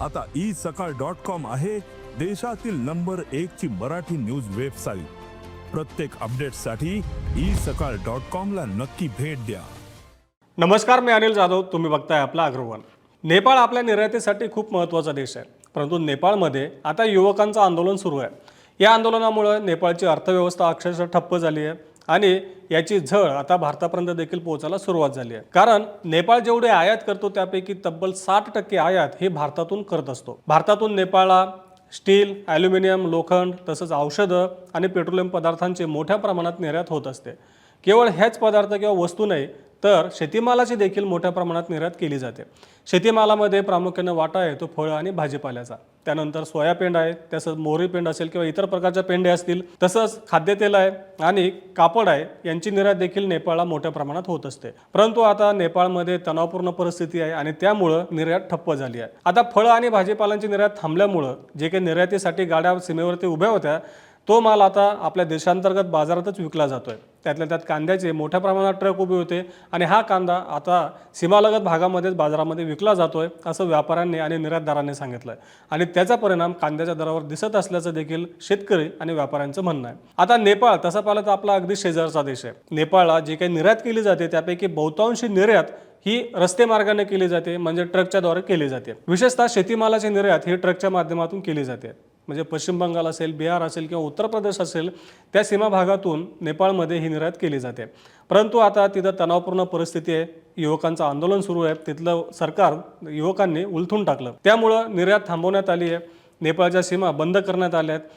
आता ई सकाळ dot com आहे देशातील नंबर एक ची मराठी न्यूज वेबसाईट. प्रत्येक अपडेटसाठी ई सकाळ डॉट कॉम ला नक्की भेट द्या. नमस्कार मी अनिल जाधव. तुम्ही बघताय आपला अग्रवाल. नेपाळ आपल्या निर्यातीसाठी खूप महत्त्वाचा देश आहे. परंतु नेपाळमध्ये आता युवकांचं आंदोलन सुरू आहे. या आंदोलनामुळे नेपाळची अर्थव्यवस्था अक्षरशः ठप्प झाली आहे. आणि याची झळ आता भारतापर्यंत देखील पोहोचायला सुरुवात झाली आहे. कारण नेपाळ जेवढे आयात करतो त्यापैकी तब्बल साठ टक्के आयात हे भारतातून करत असतो. भारतातून नेपाळला स्टील ॲल्युमिनियम लोखंड तसंच औषधं आणि पेट्रोलियम पदार्थांची मोठ्या प्रमाणात निर्यात होत असते. केवळ हेच पदार्थ किंवा वस्तू नाही तर शेतीमालाची देखील मोठ्या प्रमाणात निर्यात केली जाते. शेतीमालामध्ये प्रामुख्याने वाटा आहे तो फळं आणि भाजीपाल्याचा. त्यानंतर सोयापेंड आहे तसंच मोहरी पेंड असेल किंवा इतर प्रकारच्या पेंडे असतील तसंच खाद्यतेल आहे आणि कापड आहे यांची निर्यात देखील नेपाळला मोठ्या प्रमाणात होत असते. परंतु आता नेपाळमध्ये तणावपूर्ण परिस्थिती आहे आणि त्यामुळं निर्यात ठप्प झाली आहे. आता फळं आणि भाजीपालांची निर्यात थांबल्यामुळं जे काही निर्यातीसाठी गाड्या सीमेवरती उभ्या होत्या तो माल आता आपल्या देशांतर्गत बाजारातच विकला जातो आहे त्यातल्या त्यात कांद्याचे मोठ्या प्रमाणात ट्रक उभे होते आणि हा कांदा आता सीमालगत भागामध्येच बाजारामध्ये विकला जातो आहे असं व्यापाऱ्यांनी आणि निर्यातदारांनी आहे आणि त्याचा परिणाम कांद्याच्या दरावर दिसत असल्याचं देखील शेतकरी आणि व्यापाऱ्यांचं म्हणणं आहे. आता नेपाळ तसा पाहिलं तर आपला अगदी शेजारचा देश आहे. नेपाळला जी काही निर्यात केली जाते त्यापैकी बहुतांशी निर्यात ही रस्ते मार्गाने केली जाते म्हणजे ट्रकच्या द्वारे केली जाते. विशेषतः शेतीमालाची निर्यात ही ट्रकच्या माध्यमातून केली जाते. म्हणजे पश्चिम बंगाल असेल बिहार असेल किंवा उत्तर प्रदेश असेल त्या सीमा भागातून नेपाळमध्ये ही निर्यात केली जाते. परंतु आता तिथं तणावपूर्ण परिस्थिती आहे. युवकांचं आंदोलन सुरू आहे. तिथलं सरकार युवकांनी उलथून टाकलं. त्यामुळं निर्यात थांबवण्यात आली आहे. नेपाळच्या सीमा बंद करण्यात आल्या आहेत.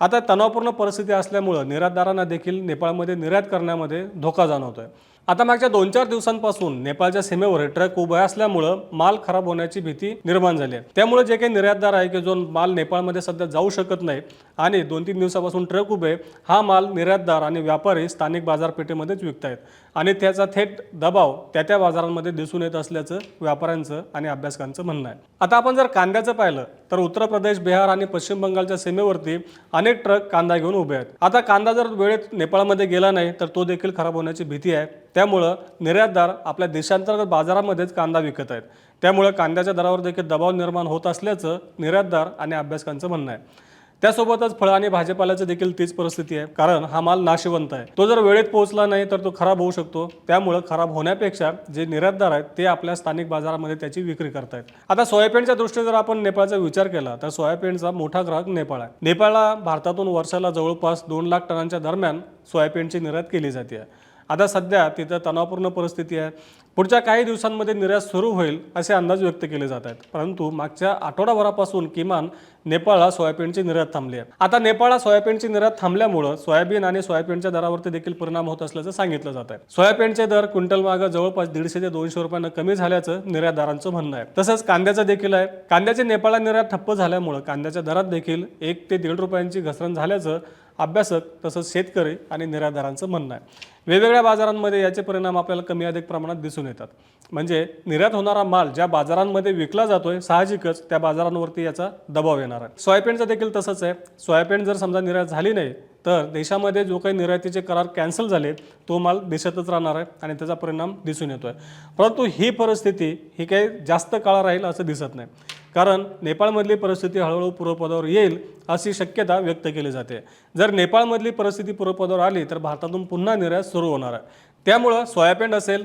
आता तणावपूर्ण परिस्थिती असल्यामुळं निर्यातदारांना देखील नेपाळमध्ये निर्यात करण्यामध्ये धोका जाणवतो आहे आता मागच्या दोन चार दिवसांपासून नेपाळच्या सीमेवर ट्रक उभे असल्यामुळं माल खराब होण्याची भीती निर्माण झाली आहे. त्यामुळे जे काही निर्यातदार आहे की जो माल नेपाळमध्ये सध्या जाऊ शकत नाही आणि दोन तीन दिवसापासून ट्रक उभे हा माल निर्यातदार आणि व्यापारी स्थानिक बाजारपेठेमध्येच विकतायत. आणि त्याचा थेट दबाव त्या त्या बाजारांमध्ये दिसून येत असल्याचं व्यापाऱ्यांचं आणि अभ्यासकांचं म्हणणं आहे. आता आपण जर कांद्याचं पाहिलं तर उत्तर प्रदेश बिहार आणि पश्चिम बंगालच्या सीमेवरती अनेक ट्रक कांदा घेऊन उभे आहेत. आता कांदा जर वेळेत नेपाळमध्ये गेला नाही तर तो देखील खराब होण्याची भीती आहे. त्यामुळं निर्यातदार आपल्या देशांतर्गत बाजारामध्येच कांदा विकत आहेत. त्यामुळं कांद्याच्या दरावर देखील दबाव निर्माण होत असल्याचं निर्यातदार आणि अभ्यासकांचं म्हणणं आहे. त्यासोबतच फळं आणि भाजीपाल्याचं देखील तीच परिस्थिती आहे कारण हा माल नाशिवंत आहे. तो जर वेळेत पोहोचला नाही तर तो खराब होऊ शकतो. त्यामुळं खराब होण्यापेक्षा जे निर्यातदार आहेत ते आपल्या स्थानिक बाजारामध्ये त्याची विक्री करतायत. आता सोयाबीनच्या दृष्टीने जर आपण नेपाळचा विचार केला तर सोयाबीनचा मोठा ग्राहक नेपाळ आहे. नेपाळला भारतातून वर्षाला जवळपास दोन लाख टनांच्या दरम्यान सोयाबीनची निर्यात केली जाते. आता सध्या तिथं तणावपूर्ण परिस्थिती आहे. पुढच्या काही दिवसांमध्ये निर्यात सुरू होईल असे अंदाज व्यक्त केले जात आहेत. परंतु मागच्या आठवडाभरापासून किमान नेपाळला सोयाबीनची निर्यात थांबली आहे. आता नेपाळला सोयाबीनची निर्यात थांबल्यामुळं सोयाबीन आणि सोयाबीनच्या दरावरती देखील परिणाम होत असल्याचं सांगितलं जात आहे. सोयाबीनचे दर क्विंटल मागं जवळपास दीडशे ते दोनशे रुपयांना कमी झाल्याचं निर्यातदारांचं म्हणणं आहे. तसंच कांद्याचं देखील आहे. कांद्याची नेपाळला निर्यात ठप्प झाल्यामुळं कांद्याच्या दरात देखील एक ते दीड रुपयांची घसरण झाल्याचं अभ्यासक तसंच शेतकरी आणि निर्यातदारांचं म्हणणं आहे. वेगवेगळ्या बाजारांमध्ये याचे परिणाम आपल्याला कमी अधिक प्रमाणात दिसून येतात. म्हणजे निर्यात होणारा माल ज्या बाजारांमध्ये विकला जातोय साहजिकच त्या बाजारांवरती याचा दबाव येणार आहे. सोयाबीनचं देखील तसंच आहे. सोयाबीन जर समजा निर्यात झाली नाही तर देशामध्ये जो काही निर्यातीचे करार कॅन्सल झाले तो माल देशातच राहणार आहे आणि त्याचा परिणाम दिसून येतो आहे परंतु ही परिस्थिती ही काही जास्त काळ राहील असं दिसत नाही. कारण नेपाळमधली परिस्थिती हळूहळू पूर्वपदावर येईल अशी शक्यता व्यक्त केली जाते. जर नेपाळमधली परिस्थिती पूर्वपदावर आली तर भारतातून पुन्हा निर्यात सुरू होणार आहे. त्यामुळं सोयाबीन असेल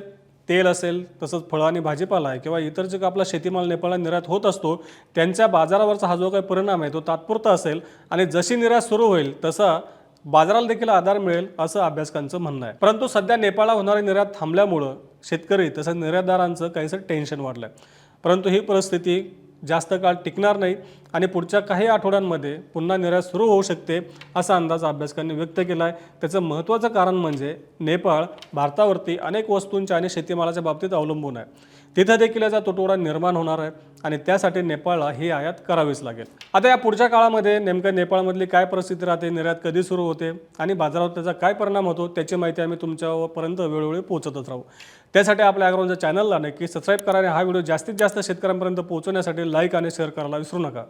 तेल असेल तसंच फळं आणि भाजीपाला आहे किंवा इतर जे आपला शेतीमाल नेपाळला निर्यात होत असतो त्यांच्या बाजारावरचा हा जो काही परिणाम आहे तो तात्पुरता असेल आणि जशी निर्यात सुरू होईल तसा बाजाराला देखील आधार मिळेल असं अभ्यासकांचं म्हणणं आहे. परंतु सध्या नेपाळला होणारी निर्यात थांबल्यामुळं शेतकरी तसंच निर्यातदारांचं काहीसं टेन्शन वाढलं आहे परंतु ही परिस्थिती जास्त काळ टिकणार नाही आणि पुढच्या काही आठवड्यांमध्ये पुन्हा निर्यात सुरू होऊ शकते असा अंदाज अभ्यासकांनी व्यक्त केला आहे त्याचं महत्त्वाचं कारण म्हणजे नेपाळ भारतावरती अनेक वस्तूंच्या आणि शेतीमालाच्या बाबतीत अवलंबून आहे. तिथं देखील याचा तुटवडा निर्माण होणार आहे आणि त्यासाठी नेपाळला ही आयात करावीच लागेल. आता या पुढच्या काळामध्ये नेमकं नेपाळमधली काय परिस्थिती राहते निर्यात कधी सुरू होते आणि बाजारावर त्याचा काय परिणाम होतो त्याची माहिती आम्ही तुमच्यापर्यंत वेळोवेळी पोहोचतच राहू. त्यासाठी आपल्या अॅग्रोनच्या चॅनलला नक्की सबस्क्राईब करा आणि हा व्हिडिओ जास्तीत जास्त शेतकऱ्यांपर्यंत पोहोचवण्यासाठी लाईक आणि शेअर करायला विसरू नका.